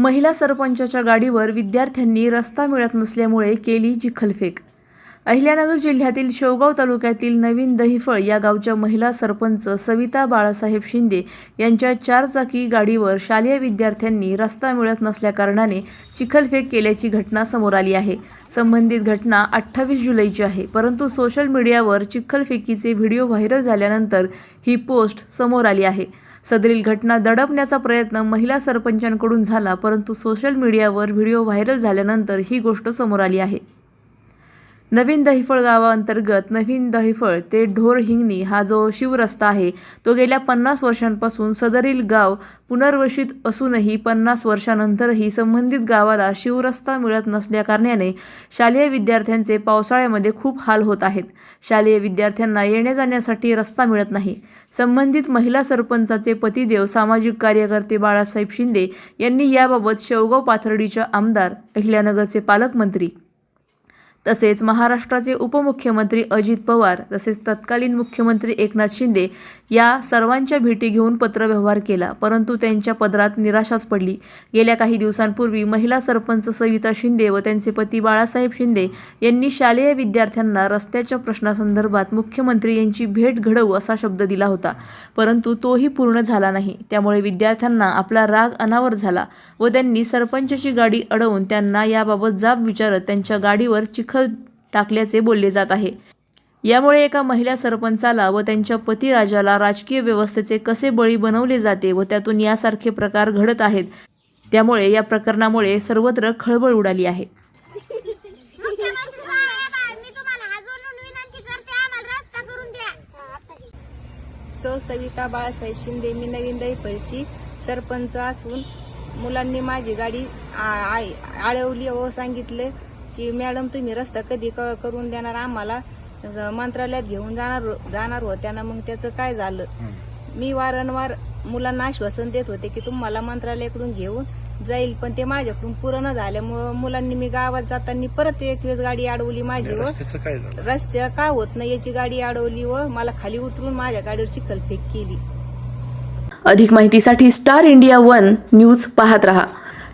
महिला सरपंचाच्या गाडीवर विद्यार्थ्यांनी रस्ता मिळत नसल्यामुळे केली चिखलफेक. अहिल्यानगर जिल्ह्यातील शेवगाव तालुक्यातील नवीन दहिफळ या गावच्या महिला सरपंच सविता बाळासाहेब शिंदे यांच्या चारचाकी गाडीवर शालेय विद्यार्थ्यांनी रस्ता मिळत नसल्याकारणाने चिखलफेक केल्याची घटना समोर आली आहे. संबंधित घटना अठ्ठावीस जुलैची आहे परंतु सोशल मीडियावर चिखलफेकीचे व्हिडिओ व्हायरल झाल्यानंतर ही पोस्ट समोर आली आहे. सदरील घटना दडपण्याचा प्रयत्न महिला सरपंचांकडून झाला परंतु सोशल मीडियावर व्हिडिओ व्हायरल झाल्यानंतर ही गोष्ट समोर आली आहे. नवीन दहिफळ गावाअंतर्गत नवीन दहिफळ ते ढोर हिंगणी हा जो शिवरस्ता आहे तो गेल्या पन्नास वर्षांपासून सदरील गाव पुनर्वसित असूनही पन्नास वर्षानंतरही संबंधित गावाला शिवरस्ता मिळत नसल्याकारणाने शालेय विद्यार्थ्यांचे पावसाळ्यामध्ये खूप हाल होत आहेत. शालेय विद्यार्थ्यांना येण्या जाण्यासाठी रस्ता मिळत नाही. संबंधित महिला सरपंचाचे पतिदेव सामाजिक कार्यकर्ते बाळासाहेब शिंदे यांनी याबाबत शेवगाव पाथर्डीच्या आमदार अहिल्यानगरचे पालकमंत्री तसेच महाराष्ट्राचे उपमुख्यमंत्री अजित पवार तसेच तत्कालीन मुख्यमंत्री एकनाथ शिंदे या सर्वांच्या भेटी घेऊन पत्रव्यवहार केला. परंतु त्यांच्या पदरात निराशाच पडली. गेल्या काही दिवसांपूर्वी महिला सरपंच सविता शिंदे व त्यांचे पती बाळासाहेब शिंदे यांनी शालेय विद्यार्थ्यांना रस्त्याच्या प्रश्नासंदर्भात मुख्यमंत्री यांची भेट घडवू असा शब्द दिला होता. परंतु तोही पूर्ण झाला नाही. त्यामुळे विद्यार्थ्यांना आपला राग अनावर झाला व त्यांनी सरपंचची गाडी अडवून त्यांना याबाबत जाब विचारत त्यांच्या गाडीवर चिक चिखल टाकल्याचे बोलले जात आहे. यामुळे एका महिला सरपंचाला व त्यांच्या पतिराजाला राजकीय व्यवस्थेचे कसे बळी बनवले जाते व त्यातून यासारखे प्रकार घडत आहेत त्यामुळे या प्रकरणामुळे सर्वत्र खळबळ उडाली आहे. सो सविता बाळासाहेब शिंदे मी नवीन दहीपळची सरपंच असून मुलांनी माझी गाडी आ- आळवली व सांगितले की मॅडम तुम्ही रस्ता कधी क- करून देणार? आम्हाला मंत्रालयात घेऊन जाणार जाणार होत्या ना मग त्याचं काय झालं? मी वारंवार मुलांना आश्वासन देत होते की तुम्हाला मंत्रालयाकडून घेऊन जाईल पण ते माझ्याकडून पूर्ण झाल्यामुळं मुलांनी मी गावात जाताना परत एक वेळेस गाडी अडवली माझी व रस्त्याचं काय झालं? रस्त्या का होत नाही याची गाडी अडवली व मला खाली उतरून माझ्या गाडीवर चिखलफेक केली. अधिक माहितीसाठी स्टार इंडिया वन न्यूज पाहत रहा.